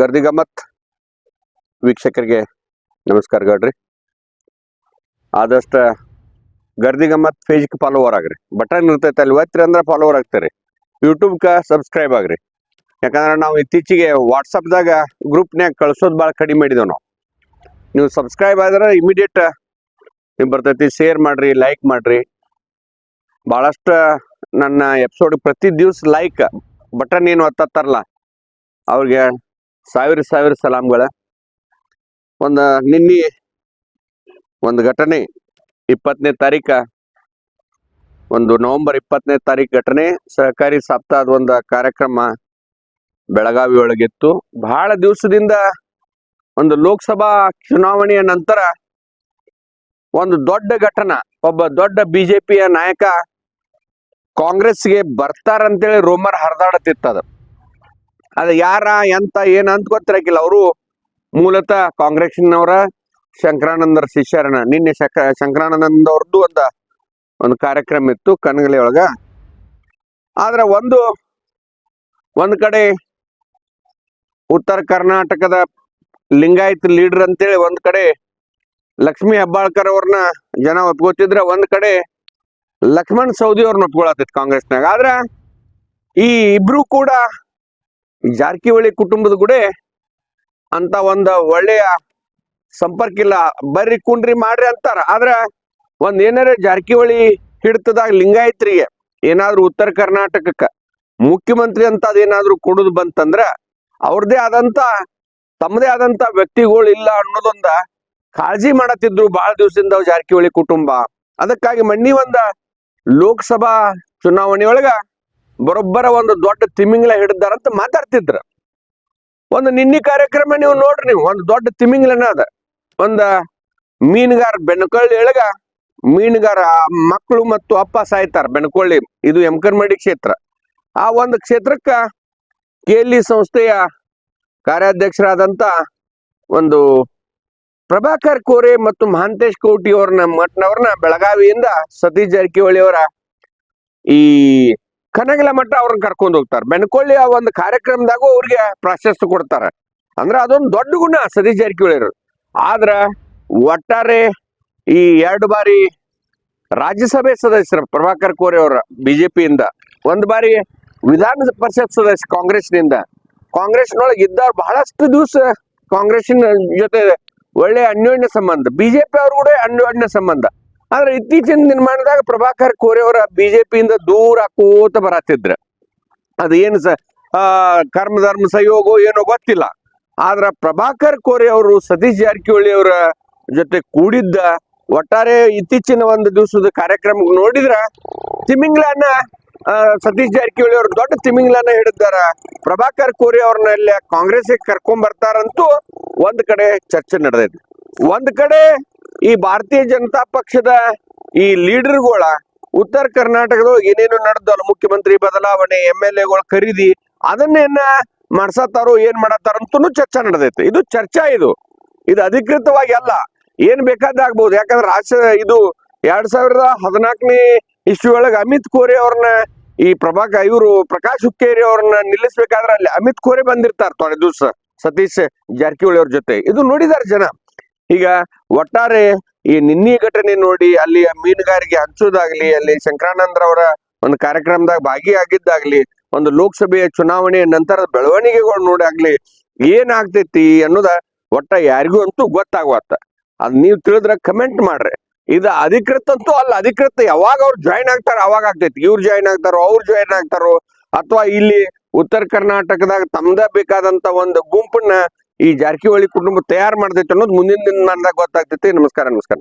ಗರ್ದಿ ಗಮ್ಮತ್. ವೀಕ್ಷಕರಿಗೆ ನಮಸ್ಕಾರ ಗಡ್ರಿ. ಆದಷ್ಟ ಗರ್ದಿ ಗಮ್ಮತ್ ಫಾಲೋವರ್ ಆಗ್ರಿ. ಬಟನ್ ಇರ್ತೈತೆ ಅಲ್ಲಿ ಒತ್ತಿರಿ ಅಂದ್ರೆ ಫಾಲೋವರ್ ಆಗ್ತೀರಿ. ಯೂಟ್ಯೂಬ್ಗೆ ಸಬ್ಸ್ಕ್ರೈಬ್ ಆಗ್ರಿ. ಯಾಕಂದ್ರೆ ನಾವು ಇತ್ತೀಚೆಗೆ ವಾಟ್ಸಪ್ದಾಗ ಗ್ರೂಪ್ನ್ಯಾಗ ಕಳ್ಸೋದು ಭಾಳ ಕಡಿಮೆ ಮಾಡಿದೆವು ನಾವು. ನೀವು ಸಬ್ಸ್ಕ್ರೈಬ್ ಆದ್ರೆ ಇಮಿಡಿಯೇಟ್ ನೀವು ಬರ್ತೈತಿ ಶೇರ್ ಮಾಡ್ರಿ ಲೈಕ್ ಮಾಡ್ರಿ. ಭಾಳಷ್ಟು ನನ್ನ ಎಪಿಸೋಡ್ ಪ್ರತಿ ದಿವ್ಸ ಲೈಕ್ ಬಟನ್ ಏನು ಹತ್ತತ್ತಾರಲ್ಲ ಅವ್ರಿಗೆ ಸಾವಿರ ಸಾವಿರ ಸಲಾಂಗಳ. ಒಂದು ನಿನ್ನೆ ಒಂದು ಘಟನೆ ಇಪ್ಪತ್ತನೇ ತಾರೀಕ. ಒಂದು ನವೆಂಬರ್ ಇಪ್ಪತ್ತನೇ ತಾರೀಕು ಘಟನೆ, ಸಹಕಾರಿ ಸಪ್ತಾಹದ ಒಂದು ಕಾರ್ಯಕ್ರಮ ಬೆಳಗಾವಿ ಒಳಗಿತ್ತು. ಬಹಳ ದಿವಸದಿಂದ ಒಂದು ಲೋಕಸಭಾ ಚುನಾವಣೆಯ ನಂತರ ಒಂದು ದೊಡ್ಡ ಘಟನೆ, ಒಬ್ಬ ದೊಡ್ಡ ಬಿಜೆಪಿಯ ನಾಯಕ ಕಾಂಗ್ರೆಸ್ಗೆ ಬರ್ತಾರಂತೇಳಿ ರೋಮರ್ ಹರಿದಾಡತಿತ್ತದ ಅದು ಯಾರ, ಎಂತ, ಏನ್ ಅಂತ ಗೊತ್ತಿರಕಿಲ್ಲ. ಅವರು ಮೂಲತಃ ಕಾಂಗ್ರೆಸ್ನವರ ಶಂಕರಾನಂದರ ಶಿಷ್ಯರನ ನಿನ್ನೆ ಶಂಕ ಶಂಕರಾನಂದ ಅವ್ರದ್ದು ಒಂದ ಒಂದು ಕಾರ್ಯಕ್ರಮ ಇತ್ತು ಕನಗಲಿ ಒಳಗ. ಆದ್ರೆ ಒಂದು, ಒಂದ್ ಕಡೆ ಉತ್ತರ ಕರ್ನಾಟಕದ ಲಿಂಗಾಯತ್ ಲೀಡರ್ ಅಂತೇಳಿ ಒಂದ್ ಕಡೆ ಲಕ್ಷ್ಮಿ ಹೆಬ್ಬಾಳ್ಕರ್ ಅವ್ರನ್ನ ಜನ ಒಪ್ಕೋತಿದ್ರ ಒಂದ್ ಕಡೆ ಲಕ್ಷ್ಮಣ್ ಸೌದಿ ಅವ್ರನ್ನ ಒಪ್ಕೊಳತಿತ್ತು ಕಾಂಗ್ರೆಸ್ನಾಗ ಆದ್ರ ಈ ಇಬ್ರು ಕೂಡ ಜಾರಕಿಹೊಳಿ ಕುಟುಂಬದ ಕೂಡ ಅಂತ ಒಂದ ಒಳ್ಳೆಯ ಸಂಪರ್ಕ ಇಲ್ಲ. ಬರ್ರಿ ಕುಂಡ್ರಿ ಮಾಡ್ರಿ ಅಂತಾರ. ಆದ್ರ ಒಂದ್ ಏನಾರ ಜಾರಕಿಹೊಳಿ ಹಿಡಿತದಾಗ ಲಿಂಗಾಯತ್ರಿಗೆ ಏನಾದ್ರು ಉತ್ತರ ಕರ್ನಾಟಕಕ್ಕ ಮುಖ್ಯಮಂತ್ರಿ ಅಂತ ಅದೇನಾದ್ರೂ ಕೊಡುದು ಬಂತಂದ್ರ ಅವ್ರದೇ ಆದಂತ ತಮ್ಮದೇ ಆದಂತ ವ್ಯಕ್ತಿಗಳು ಇಲ್ಲ ಅನ್ನೋದೊಂದ ಕಾಳಜಿ ಮಾಡತ್ತಿದ್ರು ಬಹಳ ದಿವಸದಿಂದ ಜಾರಕಿಹೊಳಿ ಕುಟುಂಬ. ಅದಕ್ಕಾಗಿ ಮಣ್ಣಿ ಒಂದ ಲೋಕಸಭಾ ಚುನಾವಣೆಯೊಳಗ ಬರೋಬ್ಬರ ಒಂದು ದೊಡ್ಡ ತಿಮಿಂಗ್ಲ ಹಿಡಿದಾರಂತ ಮಾತಾಡ್ತಿದ್ರ. ಒಂದು ನಿನ್ನೆ ಕಾರ್ಯಕ್ರಮ ನೀವು ನೋಡ್ರಿ ನೀವು, ಒಂದು ದೊಡ್ಡ ತಿಮಿಂಗ್ಲನ ಅದ. ಒಂದ ಮೀನುಗಾರ ಬೆನಕೊಳ್ಳಿ ಎಳಗ, ಮೀನುಗಾರ ಮಕ್ಕಳು ಮತ್ತು ಅಪ್ಪ ಸಾಯ್ತಾರ ಬೆನಕೊಳ್ಳಿ, ಇದು ಎಮ್ಕನ್ಮಡಿ ಕ್ಷೇತ್ರ. ಆ ಒಂದು ಕ್ಷೇತ್ರಕ್ಕ ಕೇಲಿ ಸಂಸ್ಥೆಯ ಕಾರ್ಯಾಧ್ಯಕ್ಷರಾದಂತ ಒಂದು ಪ್ರಭಾಕರ್ ಕೋರೆ ಮತ್ತು ಮಹಾಂತೇಶ್ ಕೋಟಿ ಅವ್ರನ್ನ ಮಠನವ್ರನ್ನ ಬೆಳಗಾವಿಯಿಂದ ಸತೀಶ್ ಜಾರಕಿಹೊಳಿ ಅವರ ಈ ಕನಗಲ ಮಠ ಅವ್ರನ್ನ ಕರ್ಕೊಂಡು ಹೋಗ್ತಾರೆ. ಬೆನ್ಕೊಳ್ಳಿ ಆ ಒಂದು ಕಾರ್ಯಕ್ರಮದಾಗೂ ಅವ್ರಿಗೆ ಪ್ರಾಶಸ್ತ್ಯ ಕೊಡ್ತಾರೆ. ಅಂದ್ರೆ ಅದೊಂದು ದೊಡ್ಡ ಗುಣ ಸತೀಶ್ ಜಾರಕಿಹೊಳಿ ಆದ್ರ ಒಟ್ಟಾರೆ ಈ ಎರಡು ಬಾರಿ ರಾಜ್ಯಸಭೆ ಸದಸ್ಯರು ಪ್ರಭಾಕರ್ ಕೋರೆ ಅವರ ಬಿಜೆಪಿಯಿಂದ, ಒಂದು ಬಾರಿ ವಿಧಾನ ಪರಿಷತ್ ಸದಸ್ಯ ಕಾಂಗ್ರೆಸ್ನಿಂದ. ಕಾಂಗ್ರೆಸ್ನೊಳಗೆ ಇದ್ದವ್ರು ಬಹಳಷ್ಟು ದಿವಸ ಕಾಂಗ್ರೆಸ್ಸಿನ ಜೊತೆ ಒಳ್ಳೆ ಅನ್ಯೋನ್ಯ ಸಂಬಂಧ. ಬಿಜೆಪಿ ಅವ್ರ ಕೂಡ ಅನ್ಯೋನ್ಯ ಸಂಬಂಧ. ಆದ್ರೆ ಇತ್ತೀಚಿನ ದಿನಮಾನದಾಗ ಪ್ರಭಾಕರ್ ಕೋರೆ ಅವರ ಬಿಜೆಪಿಯಿಂದ ದೂರ ಕೂತ ಬರತ್ತಿದ್ರ. ಅದೇನು ಸ ಕರ್ಮ ಧರ್ಮ ಸಹಯೋಗೋ ಏನೋ ಗೊತ್ತಿಲ್ಲ. ಆದ್ರ ಪ್ರಭಾಕರ್ ಕೋರೆ ಅವರು ಸತೀಶ್ ಜಾರಕಿಹೊಳಿ ಅವರ ಜೊತೆ ಕೂಡಿದ್ದ ಒಟ್ಟಾರೆ ಇತ್ತೀಚಿನ ಒಂದು ದಿವಸದ ಕಾರ್ಯಕ್ರಮ ನೋಡಿದ್ರ ತಿಮಿಂಗ್ಲಾನ ಸತೀಶ್ ಜಾರಕಿಹೊಳಿ ಅವರು ದೊಡ್ಡ ತಿಮಿಂಗ್ಲಾನ ಹಿಡಿದಾರ. ಪ್ರಭಾಕರ್ ಕೋರೆ ಅವ್ರನ್ನ ಇಲ್ಲಿ ಕಾಂಗ್ರೆಸ್ಗೆ ಕರ್ಕೊಂಡ್ ಬರ್ತಾರಂತೂ ಒಂದ್ ಕಡೆ ಚರ್ಚೆ ನಡೆದೈತಿ. ಒಂದ್ ಕಡೆ ಈ ಭಾರತೀಯ ಜನತಾ ಪಕ್ಷದ ಈ ಲೀಡರ್ಗಳ ಉತ್ತರ ಕರ್ನಾಟಕದೊಳಗೆ ಏನೇನು ನಡೆದಲ್ಲ, ಮುಖ್ಯಮಂತ್ರಿ ಬದಲಾವಣೆ ಎಂ ಎಲ್ ಎಗಳ ಖರೀದಿ ಅದನ್ನೇನ ಮಾಡ್ಸತ್ತಾರೋ, ಏನ್ ಮಾಡತ್ತಾರ ಅಂತೂ ಚರ್ಚೆ ನಡೆದೈತೆ. ಇದು ಚರ್ಚಾ ಇದು. ಇದು ಅಧಿಕೃತವಾಗಿ ಅಲ್ಲ. ಏನ್ ಬೇಕಾದಾಗ್ಬಹುದು ಯಾಕಂದ್ರೆ ರಾಜ್ಯ ಇದು ಎರಡ್ ಸಾವಿರದ ಹದಿನಾಲ್ಕನೇ ಇಶ್ಯೂ ಒಳಗೆ ಅಮಿತ್ ಖೋರೆ ಅವ್ರನ್ನ, ಈ ಪ್ರಭಾಕ, ಇವರು ಪ್ರಕಾಶ್ ಹುಕ್ಕೇರಿ ಅವ್ರನ್ನ ನಿಲ್ಲಿಸ್ಬೇಕಾದ್ರೆ ಅಲ್ಲಿ ಅಮಿತ್ ಖೋರೆ ಬಂದಿರ್ತಾರ. ತೊಡೆ ದಿವಸ ಸತೀಶ್ ಜಾರಕಿಹೊಳಿ ಅವ್ರ ಜೊತೆ. ಇದು ನೋಡಿದಾರ ಜನ. ಈಗ ಒಟ್ಟಾರೆ ಈ ನಿನ್ನೆ ಘಟನೆ ನೋಡಿ ಅಲ್ಲಿ ಮೀನುಗಾರಿಕೆ ಹಂಚೋದಾಗ್ಲಿ ಅಲ್ಲಿ ಶಂಕರಾನಂದ್ರವರ ಒಂದು ಕಾರ್ಯಕ್ರಮದಾಗ ಭಾಗಿಯಾಗಿದ್ದಾಗ್ಲಿ, ಒಂದು ಲೋಕಸಭೆಯ ಚುನಾವಣೆಯ ನಂತರದ ಬೆಳವಣಿಗೆಗಳು ನೋಡಾಗ್ಲಿ ಏನಾಗ್ತೈತಿ ಅನ್ನೋದ ಒಟ್ಟ ಯಾರಿಗೂ ಅಂತೂ ಗೊತ್ತಾಗುವತ್ತ. ಅದ್ ನೀವು ತಿಳಿದ್ರ ಕಮೆಂಟ್ ಮಾಡ್ರಿ. ಇದು ಅಧಿಕೃತ ಅಂತೂ ಅಲ್ಲ, ಅಧಿಕೃತ ಯಾವಾಗ ಅವ್ರು ಜಾಯಿನ್ ಆಗ್ತಾರ ಅವಾಗ ಆಗ್ತೈತಿ. ಇವ್ರು ಜಾಯಿನ್ ಆಗ್ತಾರೋ, ಅವ್ರು ಜಾಯಿನ್ ಆಗ್ತಾರೋ, ಅಥವಾ ಇಲ್ಲಿ ಉತ್ತರ ಕರ್ನಾಟಕದಾಗ ತಮ್ದ ಬೇಕಾದಂತ ಒಂದು ಗುಂಪನ್ನ ಈ ಜಾರಕಿಹೊಳಿ ಕುಟುಂಬ ತಯಾರು ಮಾಡ್ತೈತಿ ಅನ್ನೋದು ಮುಂದಿನ ದಿನದಾಗ ಗೊತ್ತಾಗ್ತೈತಿ. ನಮಸ್ಕಾರ ನಮಸ್ಕಾರ.